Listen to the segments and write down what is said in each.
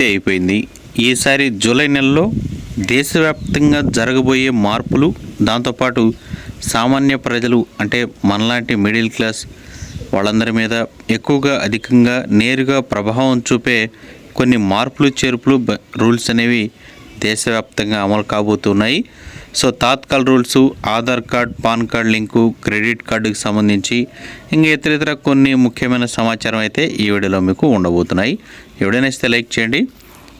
పూర్తి అయిపోయింది. ఈసారి జూలై నెలలో దేశవ్యాప్తంగా జరగబోయే మార్పులు దాంతోపాటు సామాన్య ప్రజలు అంటే మనలాంటి మిడిల్ క్లాస్ వాళ్ళందరి మీద ఎక్కువగా అధికంగా నేరుగా ప్రభావం చూపే కొన్ని మార్పులు చేర్పులు రూల్స్ అనేవి దేశవ్యాప్తంగా అమలు కాబోతున్నాయి. So Tatkal rules Aadhaar card PAN card link credit కార్డుకి సంబంధించి ఇంకా ఇతర ఇతర కొన్ని ముఖ్యమైన సమాచారం అయితే ఈ వీడియోలో మీకు ఉండబోతున్నాయి. ఎవడైనా ఇస్తే లైక్ చేయండి.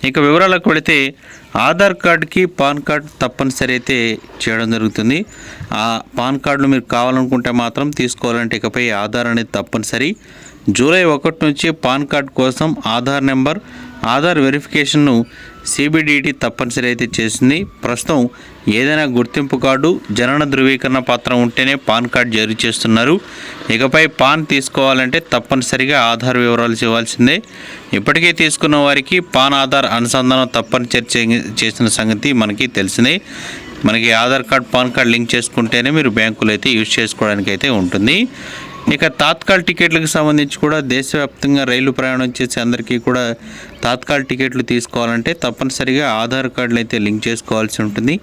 ఇక వివరాలకు వెళితే ఆధార్ కార్డ్కి పాన్ కార్డ్ తప్పనిసరి అయితే చేయడం జరుగుతుంది. ఆ పాన్ కార్డులు మీరు కావాలనుకుంటే మాత్రం తీసుకోవాలంటే ఇకపై ఆధార్ అనేది తప్పనిసరి. జూలై ఒకటి నుంచి పాన్ కార్డ్ కోసం ఆధార్ నెంబర్ ఆధార్ వెరిఫికేషన్ను సిబిడిటి తప్పనిసరి అయితే చేసింది. ప్రస్తుతం ఏదైనా గుర్తింపు కార్డు జనన ధృవీకరణ పత్రం ఉంటేనే పాన్ కార్డ్ జారీ చేస్తున్నారు. ఇకపై పాన్ తీసుకోవాలంటే తప్పనిసరిగా ఆధార్ వివరాలు ఇవ్వాల్సిందే. ఇప్పటికే తీసుకున్న వారికి పాన్ ఆధార్ అనుసంధానం తప్పనిసరి చే- చేసిన సంగతి మనకి తెలిసిందే. మనకి Aadhaar card PAN card link చేసుకుంటేనే మీరు బ్యాంకులో అయితే యూజ్ చేసుకోవడానికి అయితే ఉంటుంది. ఇక తాత్కాల్ టికెట్లకు సంబంధించి కూడా దేశవ్యాప్తంగా రైలు ప్రయాణం చేసే అందరికీ కూడా తాత్కాల్ టికెట్లు తీసుకోవాలంటే తప్పనిసరిగా ఆధార్ కార్డులు అయితే లింక్ చేసుకోవాల్సి ఉంటుంది.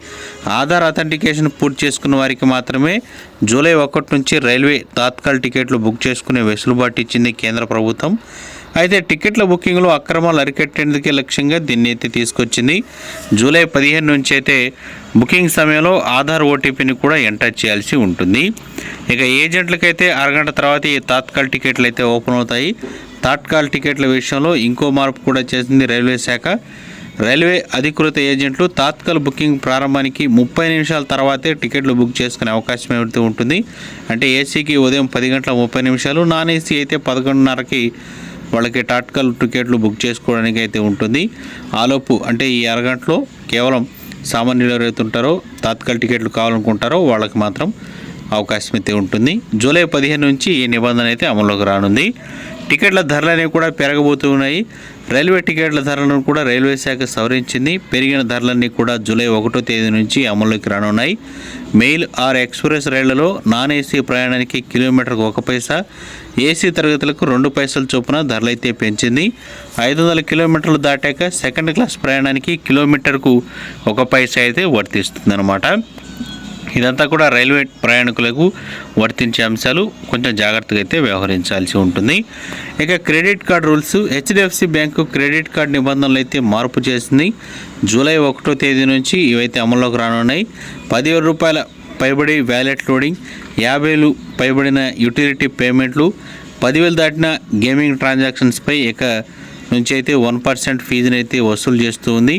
ఆధార్ అథెంటికేషన్ పూర్తి చేసుకున్న వారికి మాత్రమే జూలై ఒకటి నుంచి రైల్వే తాత్కాల్ టికెట్లు బుక్ చేసుకునే వెసులుబాటు ఇచ్చింది కేంద్ర ప్రభుత్వం. అయితే టికెట్ల బుకింగ్లో అక్రమాలు అరికట్టేందుకే లక్ష్యంగా దీన్ని అయితే తీసుకొచ్చింది. జూలై పదిహేను నుంచి అయితే బుకింగ్ సమయంలో ఆధార్ ఓటీపీని కూడా ఎంటర్ చేయాల్సి ఉంటుంది. ఇక ఏజెంట్లకైతే అరగంట తర్వాత ఈ తాత్కాల్ టికెట్లు అయితే ఓపెన్ అవుతాయి. తాత్కాల్ టికెట్ల విషయంలో ఇంకో మార్పు కూడా చేసింది రైల్వే శాఖ. రైల్వే అధికృత ఏజెంట్లు తాత్కాల్ బుకింగ్ ప్రారంభానికి ముప్పై నిమిషాల తర్వాతే టికెట్లు బుక్ చేసుకునే అవకాశం అయితే ఉంటుంది. అంటే ఏసీకి ఉదయం పది గంటల ముప్పై నిమిషాలు నాన్ ఏసీ అయితే పదకొండున్నరకి వాళ్ళకి టాట్కల్ టికెట్లు బుక్ చేసుకోవడానికి అయితే ఉంటుంది. ఆలోపు అంటే ఈ అరగంటలో కేవలం సామాన్యులు ఎవరైతే ఉంటారో తాత్కాల్ టికెట్లు కావాలనుకుంటారో వాళ్ళకి మాత్రం అవకాశం అయితే ఉంటుంది. జూలై పదిహేను నుంచి ఈ నిబంధన అయితే అమల్లోకి రానుంది. టికెట్ల ధరలు అనేవి కూడా పెరగబోతున్నాయి రైల్వే టికెట్ల ధరలను కూడా రైల్వే శాఖ సవరించింది. పెరిగిన ధరలన్నీ కూడా జూలై ఒకటో తేదీ నుంచి అమల్లోకి రానున్నాయి. మెయిల్ ఆర్ ఎక్స్ప్రెస్ రైళ్ళలో నాన్ ఏసీ ప్రయాణానికి కిలోమీటర్కు ఒక పైసా ఏసీ తరగతులకు రెండు పైసల చొప్పున ధరలైతే పెంచింది. ఐదు వందల కిలోమీటర్లు దాటాక సెకండ్ క్లాస్ ప్రయాణానికి కిలోమీటర్కు ఒక పైసా అయితే వర్తిస్తుంది ఇదంతా కూడా రైల్వే ప్రయాణికులకు వర్తించే అంశాలు కొంచెం జాగ్రత్తగా అయితే వ్యవహరించాల్సి ఉంటుంది. ఇక credit card rules HDFC bank credit card నిబంధనలు అయితే మార్పు చేసింది. జూలై ఒకటో తేదీ నుంచి ఇవైతే అమల్లోకి రానున్నాయి. పదివేల రూపాయల పైబడి వ్యాలెట్ లోడింగ్ యాభైలు పైబడిన యూటిలిటీ పేమెంట్లు పదివేలు దాటిన గేమింగ్ ట్రాన్సాక్షన్స్పై ఇక నుంచి అయితే వన్ పర్సెంట్ ఫీజుని అయితే వసూలు చేస్తూ ఉంది.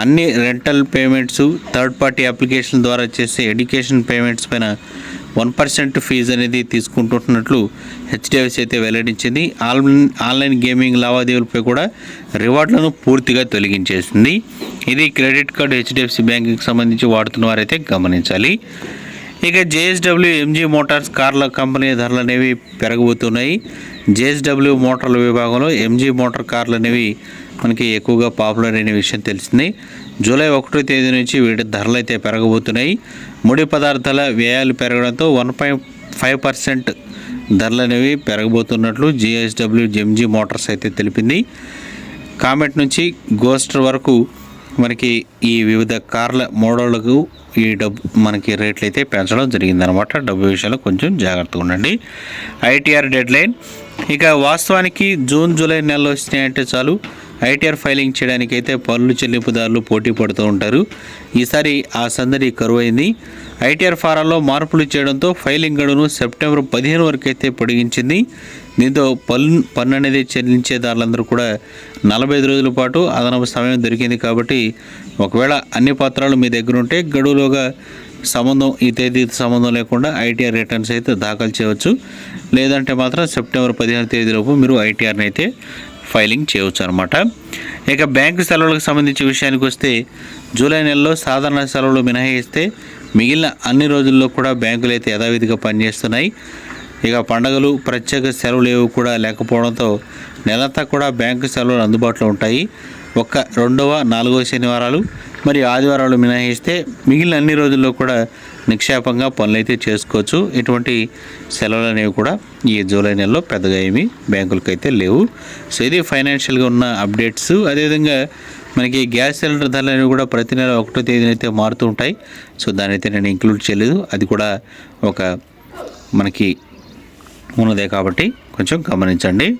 అన్ని rental payments third party application ద్వారా చేసే ఎడ్యుకేషన్ పేమెంట్స్ పైన వన్ పర్సెంట్ ఫీజు అనేది తీసుకుంటున్నట్లు హెచ్డిఎఫ్సి అయితే వెల్లడించింది. ఆన్లైన్ ఆన్లైన్ గేమింగ్ లావాదేవీలపై కూడా రివార్డులను పూర్తిగా తొలగించేసింది. ఇది క్రెడిట్ కార్డు హెచ్డిఎఫ్సి బ్యాంకుకి సంబంధించి వాడుతున్న వారైతే గమనించాలి. ఇక జేఎస్డబ్ల్యూ ఎంజీ మోటార్స్ కార్ల కంపెనీ ధరలు అనేవి పెరగబోతున్నాయి జేఎస్డబ్ల్యూ మోటార్ల విభాగంలో ఎంజీ మోటార్ కార్లు అనేవి మనకి ఎక్కువగా పాపులర్ అయిన విషయం తెలిసింది. జూలై ఒకటో తేదీ నుంచి వీటి ధరలు అయితే పెరగబోతున్నాయి. ముడి పదార్థాల వ్యయాలు పెరగడంతో వన్ పాయింట్ ఫైవ్ పర్సెంట్ ధరలు అనేవి పెరగబోతున్నట్లు జిఎస్డబ్ల్యూ ఎంజీ మోటార్స్ అయితే తెలిపింది. కామెట్ నుంచి గోస్టర్ వరకు మనకి ఈ వివిధ కార్ల మోడళ్ళకు ఈ డబ్బు మనకి రేట్లు అయితే పెంచడం జరిగిందనమాట డబ్బు విషయంలో కొంచెం జాగ్రత్తగా ఉండండి. ITR deadline. ఇక వాస్తవానికి జూన్ జూలై నెలలో వచ్చినాయంటే చాలు. ఐటీఆర్ ఫైలింగ్ చేయడానికి అయితే పన్ను చెల్లింపుదారులు పోటీ పడుతూ ఉంటారు. ఈసారి ఆ సందడి కరువైంది. ఐటీఆర్ ఫారాల్లో మార్పులు చేయడంతో ఫైలింగ్ గడువును సెప్టెంబర్ పదిహేను వరకు అయితే పొడిగించింది. దీంతో పన్ను పన్ను అనేది చెల్లించేదారులందరూ కూడా నలభై ఐదు రోజుల పాటు అదనపు సమయం దొరికింది కాబట్టి ఒకవేళ అన్ని పత్రాలు మీ దగ్గర ఉంటే గడువులోగా సంబంధం ఈ తేదీ సంబంధం లేకుండా ఐటీఆర్ రిటర్న్స్ అయితే దాఖలు చేయవచ్చు. లేదంటే మాత్రం సెప్టెంబర్ పదిహేను తేదీలోపు మీరు ఐటీఆర్ని అయితే ఫైలింగ్ చేయవచ్చు అనమాట ఇక బ్యాంకు సెలవులకు సంబంధించి విషయానికి వస్తే జూలై నెలలో సాధారణ సెలవులు మినహాయిస్తే మిగిలిన అన్ని రోజుల్లో కూడా బ్యాంకులు అయితే యథావిధిగా పనిచేస్తున్నాయి. ఇక పండగలు ప్రత్యేక సెలవులు ఏవి కూడా లేకపోవడంతో నెలంతా కూడా బ్యాంకు సెలవులు అందుబాటులో ఉంటాయి. ఒక్క రెండవ నాలుగవ శనివారాలు మరియు ఆదివారాలు మినహాయిస్తే మిగిలిన అన్ని రోజుల్లో కూడా నిక్షేపంగా పనులు అయితే చేసుకోవచ్చు. ఎటువంటి సెలవులు అనేవి కూడా ఈ జూలై నెలలో పెద్దగా ఏమీ బ్యాంకులకు అయితే లేవు. సో ఇది ఫైనాన్షియల్గా ఉన్న అప్డేట్స్. అదేవిధంగా మనకి గ్యాస్ సిలిండర్ ధరలు అనేవి కూడా ప్రతి నెల ఒకటో తేదీన అయితే మారుతూ ఉంటాయి. సో దాని అయితే నేను ఇంక్లూడ్ చేయలేదు. అది కూడా ఒక మనకి ఉన్నదే కాబట్టి కొంచెం గమనించండి.